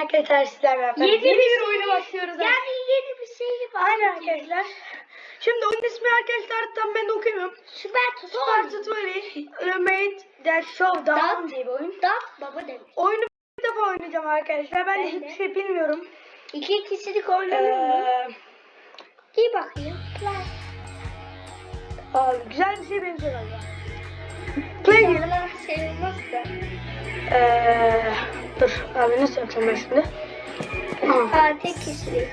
arkadaşlar sizlerle beraber Yeni yeni bir bir şey- oyuna başlıyoruz. Yani yeni bir şey var. Aynen arkadaşlar. Şimdi oyun ismi arkadaşlar tam ben de okuyamıyorum. Süper Star tutar. Tutorial Made That Show Down diye bir oyun. Dat baba demiş. Oyunu bir defa oynayacağım arkadaşlar. Ben, de Ben de. hiçbir şey bilmiyorum. İki kişilik oynanır mı? Ee, İyi bakayım. Play. abi, güzel bir şey benziyor galiba. Play diyelim. Allah sayılmaz da. Dur abi nasıl yapacağım ben şimdi? Aa, tek kişilik.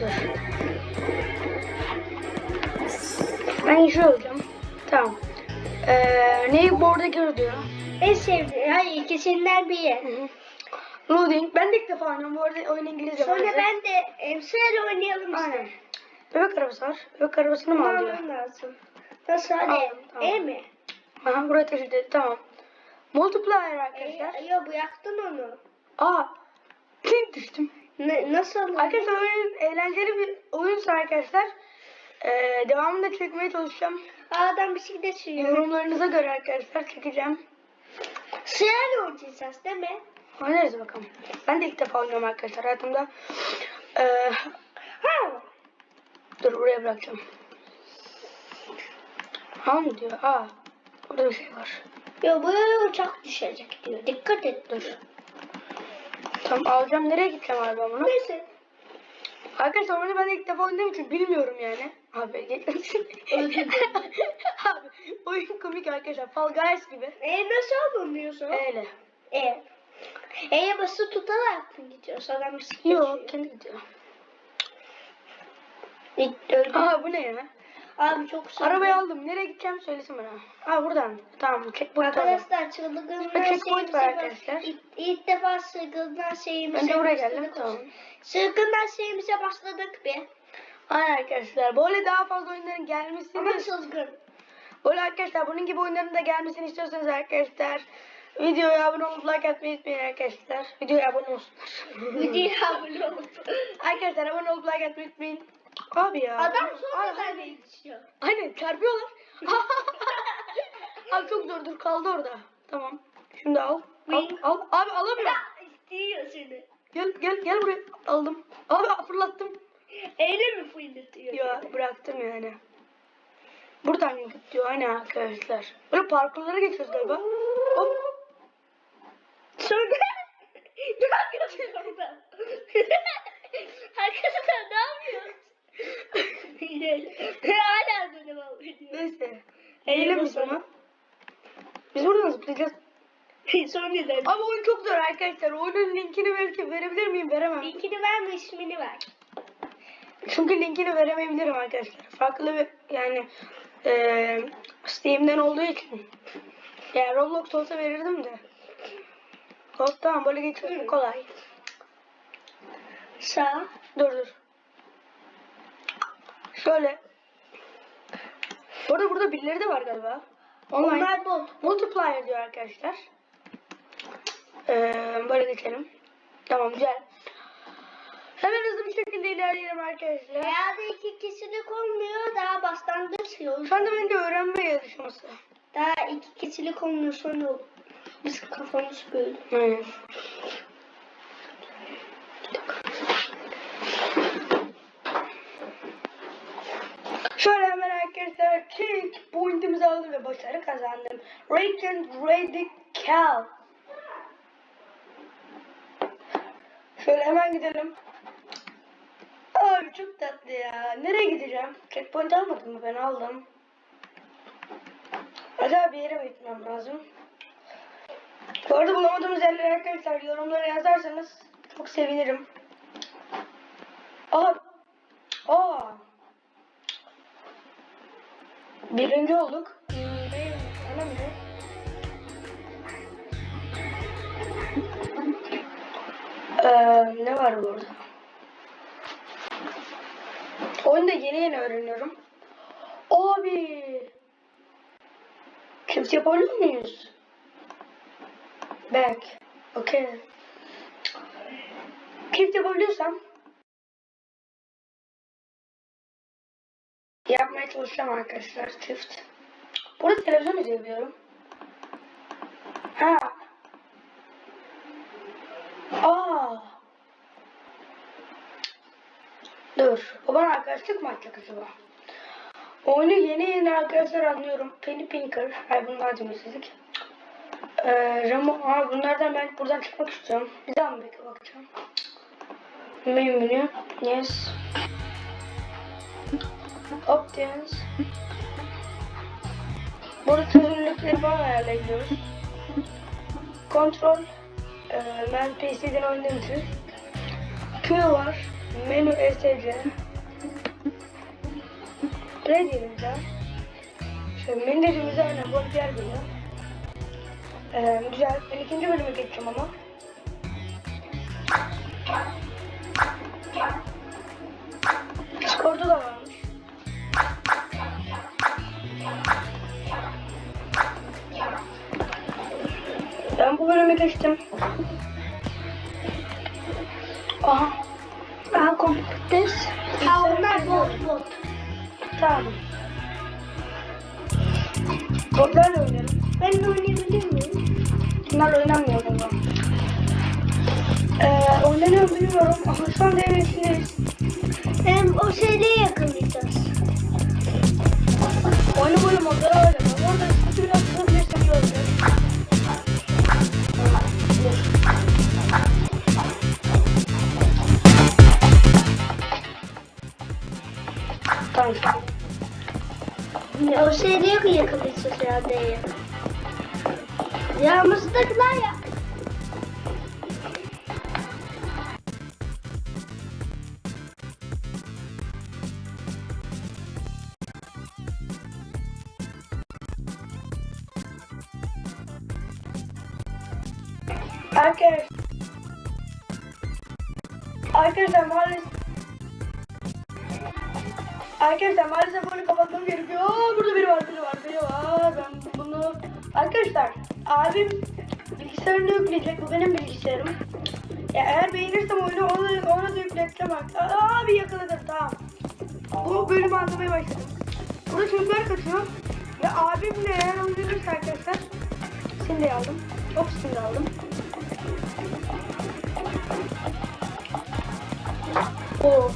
dur. Ben şu olacağım. Tamam. Ee, neyi board'a gir diyor. En sevdiğim. Hayır ikisinden biri. Loading. Ben de ilk defa oynuyorum. Bu arada oyun İngilizce. Sonra ben de em, sırayla oynayalım işte. Aynen. Bebek arabası var. Bebek arabasını mı Bunu alıyor? almam lazım. Nasıl hadi? Tamam, tamam. E mi? Aha buraya taşıdı. Tamam. Multiplier E, arkadaşlar. yok bu yaktın onu. Aa. Klink düştüm. Ne, nasıl? Arkadaşlar oyun eğlenceli bir oyunsa arkadaşlar. Ee, devamını da çekmeye çalışacağım. Adam bisiklet sürüyor. Yorumlarınıza göre arkadaşlar çekeceğim. Sırayla oynayacağız değil mi? Oynarız bakalım. Ben de ilk defa oynuyorum arkadaşlar hayatımda. Ee, Ha. dur buraya bırakacağım. Ha mı diyor? Aa. Burada bir şey var. Ya bu uçak düşecek diyor. Dikkat et dur. Tamam alacağım. Nereye gideceğim abi ben bunu? Neyse. Arkadaşlar oyunu ben ilk defa oynadığım için bilmiyorum yani. Abi geçmesin. abi oyun komik arkadaşlar. Fall Guys gibi. E nasıl olmuyorsun? Öyle. E. E'ye basılı tutarak mı gidiyorsun? Adam bisiklet Yok kendi gidiyor. Aa bu ne ya? Abi çok sıkı. Arabayı aldım. Nereye gideceğim söylesin bana. Aa buradan. Tamam checkpoint. Arkadaşlar çılgınlar checkpoint var arkadaşlar. İlk, ilk defa çılgınlar şeyimize Ben de buraya geldim, tamam. Çılgınlar şeyimize başladık bir. Aynen arkadaşlar. Böyle daha fazla oyunların gelmesini Ama çılgın. Böyle arkadaşlar bunun gibi oyunların da gelmesini istiyorsanız arkadaşlar videoya abone olup like atmayı unutmayın arkadaşlar. Videoya abone olsunlar. Videoya abone olun. arkadaşlar abone olup like atmayı unutmayın. Abi ya. Adam sonradan ne düşüyor? Aynen çarpıyorlar. Abi çok zor dur kaldı orada. Tamam. Şimdi al. Al, al. Abi alamıyorum. Ya istiyor seni. Gel gel gel buraya. Aldım. Abi fırlattım. Eyle mi fırlatıyor? Ya bıraktım yani. Buradan gidiyor aynen arkadaşlar. Böyle parkurlara geçiyoruz galiba. Hop. Sonra ne yapıyorsun orada? Arkadaşlar ne yapıyorsun? Hala böyle devam ediyor. Neyse. Eğilim biz ona. Biz buradan zıplayacağız. Sonra neden? Abi oyun çok zor arkadaşlar. Oyunun linkini belki verebilir miyim? Veremem. İlkini verme ismini ver. Çünkü linkini veremeyebilirim arkadaşlar. Farklı bir yani eee Steam'den olduğu için. Yani Roblox olsa verirdim de. Hop tamam böyle geçiyorsun kolay. Sağ. Dur dur. Şöyle. Bu arada burada birileri de var galiba. Online. Onlar bot. Multiplier diyor arkadaşlar. Ee, böyle geçelim. Tamam güzel. Hemen hızlı bir şekilde ilerleyelim arkadaşlar. Herhalde iki kişilik olmuyor. Daha başlangıç yolu. Şu anda bence öğrenme yarışması. Daha iki kişilik olmuyor sonra olur. Biz kafamız böyle. Aynen. Şöyle hemen arkadaşlar kick pointimizi aldım ve başarı kazandım. Radiant Radical. Şöyle hemen gidelim. Abi çok tatlı ya. Nereye gideceğim? Checkpoint almadım mı? Ben aldım. Acaba bir yere mi gitmem lazım? Bu arada bulamadığımız yerleri arkadaşlar yorumlara yazarsanız çok sevinirim. Aa. Aa. Birinci olduk. Önemli. Ee, ne var burada? Oyunu da yeni yeni öğreniyorum. Abi. Kimse yapabilir muyuz? Back. Okay. Kimse yapabiliyorsam yapmaya çalışacağım arkadaşlar çift. Burada televizyon izliyorum. Ha. Aa. Dur. Baban arkadaşlık mı açacak acaba? Oyunu yeni yeni arkadaşlar anlıyorum. Penny Pinker. Ay bunlar demişsizlik. Ee, Ramo. Aa, bunlardan ben buradan çıkmak istiyorum. Bir daha mı bekle bakacağım. Menü. Yes. Options. Burada çözünürlükleri falan ayarlayabiliyoruz. Kontrol. Ee, ben PC'den oynadığım için. Q var. Menü ESC. Play diyelim bir daha. Şöyle menü dediğimizde aynen bu diğer bölüm. Ee, güzel. Ben ikinci bölüme geçeceğim ama. Discord'u da varmış. Ben bu bölüme geçtim. Aha. Daha komplektes. Ha onlar bot bot. Tamam. Botlarla oynayalım. Ben de oynayabilir miyim? Bunlarla oynamıyor o zaman. Ee, oynanıyor bilmiyorum ama şu anda evetindeyiz. Hem o seriyi yakalayacağız. Oyunu böyle modlara oynayalım. Seriyi yakalayacağız herhalde. Ya mıstıklar ya. Arkadaşlar. Arkadaşlar maalesef Arkadaşlar maalesef bunu kapatmam gerekiyor. Aa, burada biri var, biri var, biri var. Ben bunu... Arkadaşlar, abim bilgisayarını yükleyecek. Bu benim bilgisayarım. Ya eğer beğenirsem oyunu onu, onu da yükleteceğim artık. Abi yakaladım, tamam. Bu bölümü anlamaya başladım. Burada çocuklar kaçıyor. Ve abimle eğer oynanırsa arkadaşlar... Şimdi aldım. Hop şimdi aldım. Oo.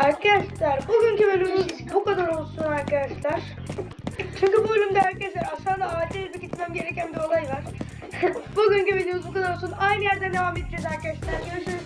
Arkadaşlar bugünkü bölümümüz bu kadar olsun arkadaşlar. Çünkü bu bölümde arkadaşlar aşağıda acil bir gitmem gereken bir olay var. bugünkü videomuz bu kadar olsun. Aynı yerden devam edeceğiz arkadaşlar. Görüşürüz.